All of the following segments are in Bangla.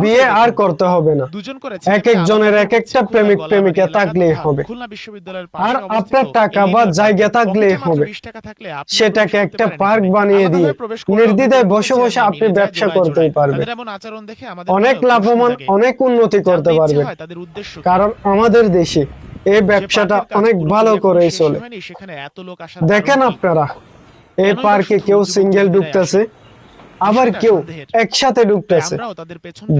বিয়ে আর করতে হবে না। দুজন করে এক একজনের এক একটা প্রেমিক প্রেমিকা থাকলেই হবে। খুলনা বিশ্ববিদ্যালয়ের আর আপনার টাকা বা জায়গা থাকলেই হবে। 20 টাকা থাকলে আপনি সেটাকে একটা পার্ক বানিয়ে দিয়ে নির্দ্বিধায় বসে বসে আপনি ব্যবসা করতেই পারবেন। এমন আচরণ দেখে আমাদের অনেক লাভবান অনেক উন্নতি করতে পারবেন? কারণ আমাদের দেশে এই ব্যবসাটা অনেক ভালো করেই চলে। হয়নি, সেখানে এত লোক আসার দেখেন আপনারা এই পার্কে কেউ সিঙ্গেল ঢুকতেছে। আবার কেউ একসাথে ঢুকতেছে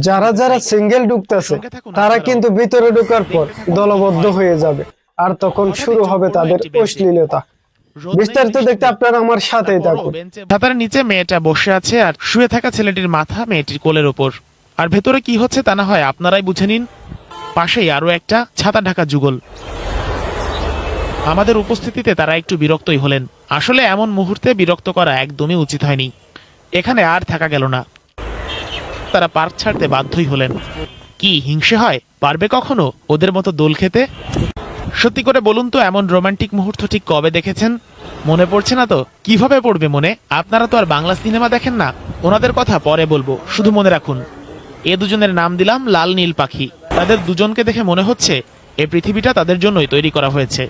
যারা যারা সিঙ্গেল ঢুকতেছে তারা কিন্তু ভিতরে ঢোকার পর দলবদ্ধ হয়ে। যাবে। আর তখন শুরু হবে তাদের অশ্লীলতা। বিস্তারিত দেখতে আপনারা আমার সাথেই থাকুন। নিচে মেয়েটা বসে আছে আর শুয়ে থাকা ছেলেটির মাথা মেয়েটির কোলের ওপর। আর ভেতরে কি হচ্ছে তা না হয় আপনারাই বুঝে নিন। পাশেই আরও একটা ছাতা ঢাকা যুগল। আমাদের উপস্থিতিতে তারা একটু বিরক্তই হলেন। আসলে এমন মুহূর্তে বিরক্ত করা একদমই উচিত হয়নি। এখানে আর থাকা গেল না। তারা পার্ক ছাড়তে বাধ্যই হলেন। কি হিংসে হয়? পারবে কখনো ওদের মতো দোল খেতে? সত্যি করে বলুন তো, এমন রোমান্টিক মুহূর্ত ঠিক কবে দেখেছেন? মনে পড়ছে না তো? কীভাবে পড়বে মনে? আপনারা তো আর বাংলা সিনেমা দেখেন না। ওনাদের কথা পরে বলব, শুধু মনে রাখুন। এ দুজনের নাম দিলাম লাল নীল পাখি। তাদের দুজনকে দেখে মনে হচ্ছে এই পৃথিবীটা তাদের জন্যই তৈরি করা হয়েছে।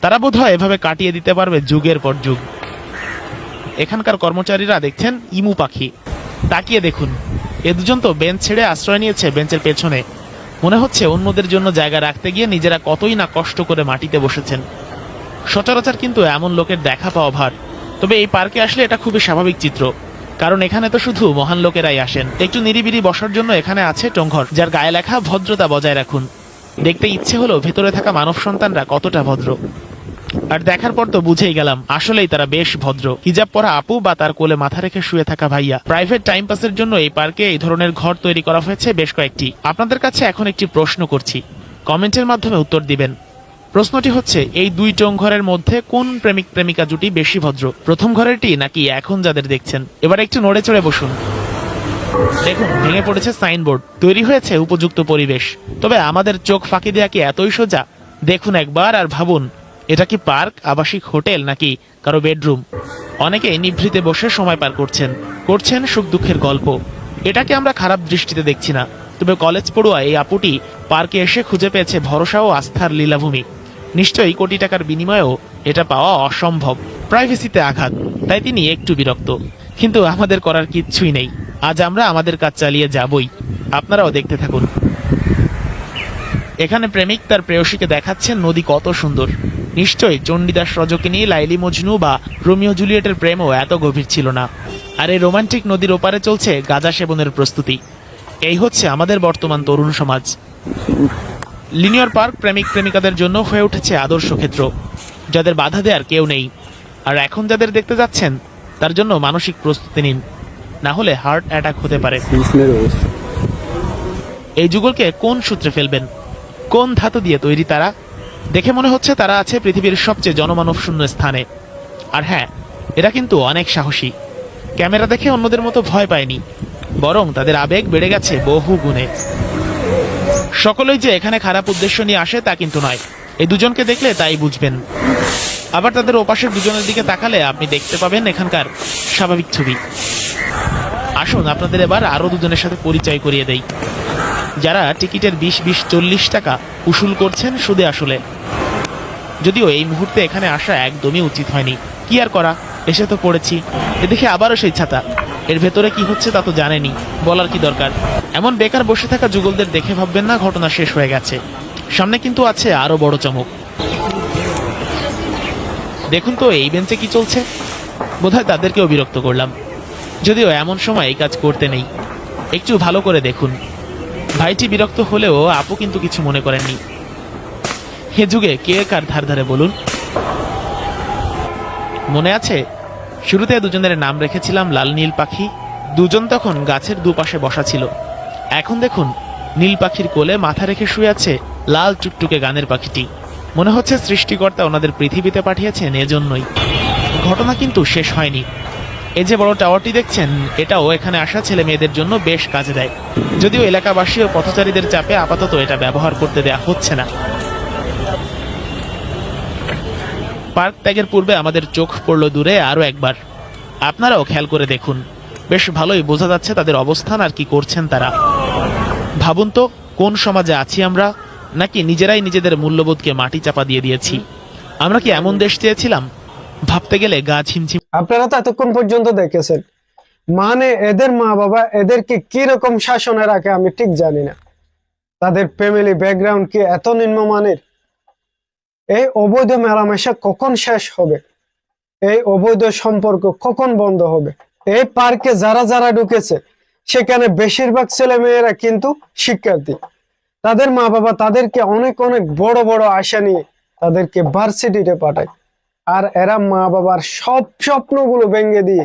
তারা বোধহয় এভাবে কাটিয়ে দিতে পারবে যুগের পর যুগ। এখানকার কর্মচারীরা দেখছেন ইমু পাখি। তাকিয়ে দেখুন। এ দুজন তো বেঞ্চ ছেড়ে আশ্রয় নিয়েছে বেঞ্চের পেছনে। মনে হচ্ছে অন্যদের জন্য জায়গা রাখতে গিয়ে নিজেরা কতই না কষ্ট করে মাটিতে বসেছেন। সচরাচর কিন্তু এমন লোকের দেখা পাওয়া ভার। তবে এই পার্কে আসলে এটা খুবই স্বাভাবিক চিত্র। কারণ এখানে তো শুধু মহান লোকেরাই আসেন। একটু নিরিবিরি বসার জন্য এখানে আছে টংঘর যার গায়ে লেখা ভদ্রতা বজায় রাখুন। দেখতে ইচ্ছে হলো ভেতরে থাকা মানব সন্তানরা কতটা ভদ্র। আর দেখার পর তো বুঝেই গেলাম, আসলেই তারা বেশ ভদ্র। হিজাব পরা আপু বা তার কোলে মাথা রেখে শুয়ে থাকা ভাইয়া। প্রাইভেট টাইম পাসের জন্য এই পার্কে এই ধরনের ঘর তৈরি করা হয়েছে বেশ কয়েকটি। আপনাদের কাছে এখন একটি প্রশ্ন করছি। কমেন্টের মাধ্যমে উত্তর দিবেন। প্রশ্নটি হচ্ছে, এই দুই টং ঘরের মধ্যে কোন প্রেমিক প্রেমিকা জুটি বেশি ভদ্র? প্রথম ঘরেরটি নাকি এখন যাদের দেখছেন? এবার একটু নড়ে চড়ে বসুন। দেখুন, ভেঙে পড়েছে সাইনবোর্ড। তৈরি হয়েছে উপযুক্ত পরিবেশ। তবে আমাদের চোখ ফাঁকি দেওয়া কি এতই সোজা? দেখুন একবার আর ভাবুন। এটা কি পার্ক, আবাসিক হোটেল নাকি কারও বেডরুম? অনেকে নিভৃতে বসে সময় পার করছেন করছেন সুখ দুঃখের গল্প। এটাকে আমরা খারাপ দৃষ্টিতে দেখছি না, তবে কলেজ পড়ুয়া এই আপুটি পার্কে এসে খুঁজে পেয়েছে ভরসা ও আস্থার লীলাভূমি। নিশ্চয়ই কোটি টাকার বিনিময়েও এটা পাওয়া অসম্ভব, প্রাইভেসিতে আঘাত, তাই তিনি একটু বিরক্ত। কিন্তু আমাদের করার কিচ্ছুই নেই, আজ আমরা আমাদের কাজ চালিয়ে যাবই। আপনারাও দেখতে থাকুন। এখানে প্রেমিক তার প্রেয়সীকে দেখাচ্ছেন নদী কত সুন্দর। নিশ্চয়ই চণ্ডীদাস রজকিনী লাইলি মজনু বা রোমিও জুলিয়েটের প্রেমও এত গভীর ছিল না। আর এই রোমান্টিক নদীর ওপারে চলছে গাঁজা সেবনের প্রস্তুতি। এই হচ্ছে আমাদের বর্তমান তরুণ সমাজ। লিনিয়র পার্ক প্রেমিক প্রেমিকাদের জন্য হয়ে উঠেছে আদর্শ ক্ষেত্র যাদের বাধা দেওয়ার কেউ নেই। আর এখন যাদের দেখতে যাচ্ছেন তার জন্য মানসিক প্রস্তুতি নিন। না হলে হার্ট অ্যাটাক হতে পারে। এই যুগলকে কোন সূত্রে ফেলবেন? কোন ধাতু দিয়ে তৈরি তারা? দেখে মনে হচ্ছে তারা আছে পৃথিবীর সবচেয়ে জনমানব শূন্য স্থানে। আর হ্যাঁ এরা কিন্তু অনেক সাহসী। ক্যামেরা দেখে অন্যদের মতো ভয় পায়নি, বরং তাদের আবেগ বেড়ে গেছে বহু গুণে। সকলেই যে এখানে খারাপ উদ্দেশ্য নিয়ে আসে তা কিন্তু নয়। এই দুজনকে দেখলে তাই বুঝবেন। আবার তাদের ওপাশের দুজনের দিকে তাকালে আপনি দেখতে পাবেন এখানকার স্বাভাবিক ছবি। আসুন আপনাদের এবার আরও দুজনের সাথে পরিচয় করিয়ে দেই। যারা টিকিটের বিশ বিশ, চল্লিশ টাকা উসুল করছেন সুদে আসলে। যদিও এই মুহূর্তে এখানে আসা একদমই উচিত হয়নি। কি আর করা? এসে তো পড়েছি। এদিকে আবারও সেই ছাতা। এর ভেতরে কি হচ্ছে তা তো জানেনি। বলার কি দরকার? এমন বেকার বসে থাকা যুগলদের দেখে ভাববেন না ঘটনা শেষ হয়ে গেছে। সামনে কিন্তু আছে আরও বড় চমক। দেখুন তো, এই বেঞ্চে কি চলছে? বোধহয় তাদেরকেও বিরক্ত করলাম। যদিও এমন সময় এই কাজ করতে নেই। একটু ভালো করে দেখুন। ভাইটি বিরক্ত হলেও আপু কিন্তু কিছু মনে করেননি। হে যুগে কে কার ধার ধারে বলুন? মনে আছে? শুরুতে দুজনের নাম রেখেছিলাম লাল নীল পাখি। দুজন তখন গাছের দুপাশে বসা ছিল। এখন দেখুন, নীল পাখির কোলে মাথা রেখে শুয়ে আছে লাল টুকটুকে গানের পাখিটি। মনে হচ্ছে সৃষ্টিকর্তা ওনাদের পৃথিবীতে পাঠিয়েছেন এজন্যই। ঘটনা কিন্তু শেষ হয়নি। এই যে বড় টাওয়ারটি দেখছেন, এটাও এখানে আসা ছেলে মেয়েদের জন্য বেশ কাজে দেয়। যদিও এলাকাবাসী ও পথচারীদের চাপে আপাতত এটা ব্যবহার করতে দেয়া হচ্ছে না। পার্ক ত্যাগের পূর্বে আমাদের চোখ পড়ল দূরে আরও একবার। আপনারাও খেয়াল করে দেখুন। বেশ ভালোই বোঝা যাচ্ছে তাদের অবস্থান আর কি করছেন তারা। ভাবুন তো, কোন সমাজে আছি আমরা, নাকি নিজেরাই নিজেদের মূল্যবোধকে মাটি চাপা দিয়ে দিয়েছি। আমরা কি এমন দেশ চেয়েছিলাম? ভাবতে গেলে গা ছিমছিম আপনারা তো এতক্ষণ পর্যন্ত দেখেছেন। মানে এদের মা বাবা এদেরকে কি রকম শাসনে রাখে আমি ঠিক জানি না। তাদের ফ্যামিলি ব্যাকগ্রাউন্ড কি এত নিম্নমানের? এই অবৈধ মেলামেশা কখন শেষ হবে? এই অবৈধ সম্পর্ক কখন বন্ধ হবে? এই পার্কে যারা যারা ঢুকেছে, সেখানে বেশিরভাগ ছেলে মেয়েরা কিন্তু শিক্ষার্থী। তাদের মা বাবা তাদেরকে অনেক অনেক বড় বড় আশা নিয়ে তাদেরকে ভার্সিটিতে পাঠায়। আর এরা মা বাবার সব স্বপ্নগুলো ভেঙে দিয়ে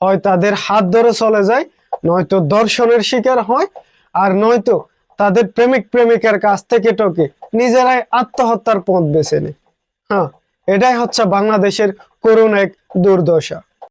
হয় তাদের হাত ধরে চলে যায়, নয়তো দর্শনের শিকার হয়, আর নয়তো তাদের প্রেমিক প্রেমিকার কাছ থেকে টকে নিজেরাই আত্মহত্যার পথ বেছে নেয়। হ্যাঁ এটাই হচ্ছে বাংলাদেশের করুণ এক দুর্দশা।